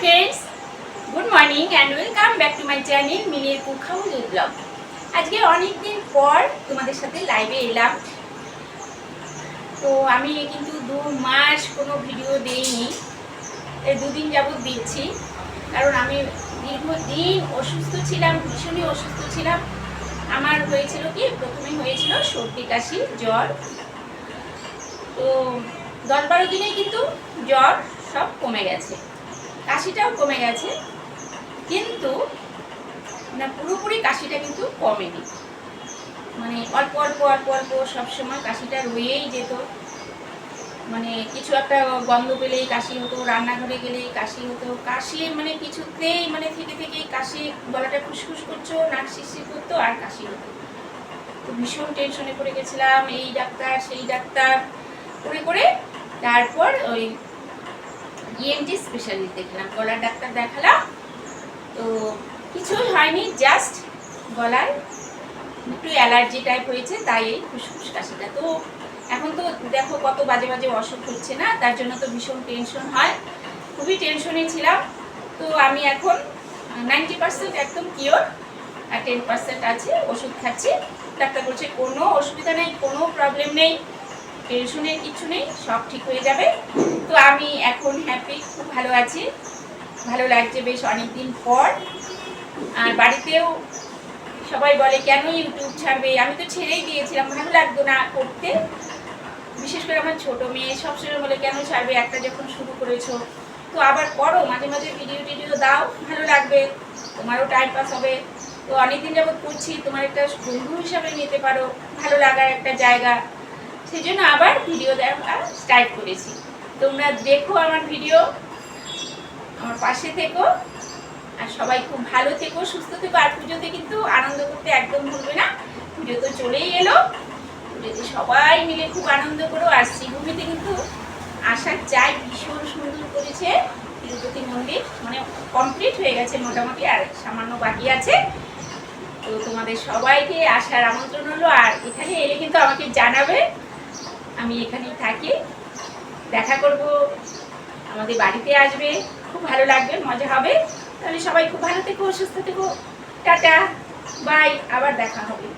Friends good morning and welcome back to my channel মিনির কুখাউল blog আজকে অনেক দিন পর তোমাদের সাথে লাইভে এলাম। তো আমি কিন্তু দু মাস কোনো ভিডিও দেইনি এই দুদিন যাবৎ দিচ্ছি কারণ আমি দীর্ঘদিন অসুস্থ ছিলাম, ভীষণই অসুস্থ ছিলাম। আমার হয়েছিল কি, প্রথমে হয়েছিল সর্দি, কাশি, জ্বর। তো দশ বারো দিনে কিন্তু জ্বর সব কমে গেছে। কাশিটাও কমে গেছে, কিন্তু না, পুরোপুরি কাশিটা কিন্তু কমেনি। মানে অল্প অল্প অল্প অল্প সবসময় কাশিটা রয়েই যেত। মানে কিছু একটা গন্ধ পেলেই কাশি হতো, রান্নাঘরে গেলেই কাশি হতো। কাশি মানে কিছুতেই মানে থেকে থেকেই কাশি, গলাটা খুসখুস করছ নাক শিরশির করতো, আর কাশি হতো। তো ভীষণ টেনশনে পড়ে গেছিলাম, এই ডাক্তার, সেই ডাক্তার, করে করে তারপর ওই ইএনটি স্পেশালিস্ট দেখলাম, গলার ডাক্তার দেখালাম। তো কিছুই হয়নি জাস্ট গলায় একটু অ্যালার্জি টাইপ হয়েছে, তাই এই ফুসফুস কাশিটা তো এখন তো দেখো কত বাজে বাজে অসুখ হচ্ছে না, তার জন্য তো ভীষণ টেনশন হয়। খুবই টেনশনে ছিলাম। তো আমি এখন নাইনটি পার্সেন্ট একদম কিওর আর টেন পার্সেন্ট আছে, ওষুধ খাচ্ছি। ডাক্তার বলছে কোনো অসুবিধা নেই, কোনো প্রবলেম নেই। টেনশনের কিছু নেই, সব ঠিক হয়ে যাবে। তো আমি এখন হ্যাপি খুব ভালো আছি। ভালো লাগছে বেশ অনেক দিন পর। আর বাড়িতেও সবাই বলে, কেন ইউটিউব ছাড়বে? আমি তো ছেড়েই দিয়েছিলাম, ভালো লাগতো না করতে। বিশেষ করে আমার ছোট মেয়ে সবসময় বলে, কেন ছাড়বে? একটা যখন শুরু করেছ। তো আবার করো, মাঝে মাঝে ভিডিও টিডিও দাও, ভালো লাগবে। তোমারও টাইম পাস হবে। তো অনেকদিন যাবত করছি, তোমার একটা বন্ধু হিসাবে নিতে পারো। ভালো লাগার একটা জায়গা। সেই জন্য আবার ভিডিও দেখা স্টার্ট করেছি। তোমরা দেখো আমার ভিডিও আমার পাশে থেকো, আর সবাই খুব ভালো থেকো, সুস্থ থেকো, আর পুজোতে কিন্তু আনন্দ করতে একদম ভুলবে না। পুজো তো চলেই এলো। পুজোতে সবাই মিলে খুব আনন্দ করো, আর শ্রীভূমিতে কিন্তু আসার চাই ভীষণ সুন্দর করেছে। তিরুপতি মন্দির মানে কমপ্লিট হয়ে গেছে মোটামুটি, আর সামান্য বাকি আছে। তো তোমাদের সবাইকে আসার আমন্ত্রণ হলো, আর এখানে এলে কিন্তু আমাকে আমি এখানেই থাকি। দেখা করব। আমাদের বাড়িতে আসবে। খুব ভালো লাগবে, মজা হবে। তাহলে সবাই খুব ভালো থেকো, সুস্থ থেকো। টাটা। বাই। আবার দেখা হবে।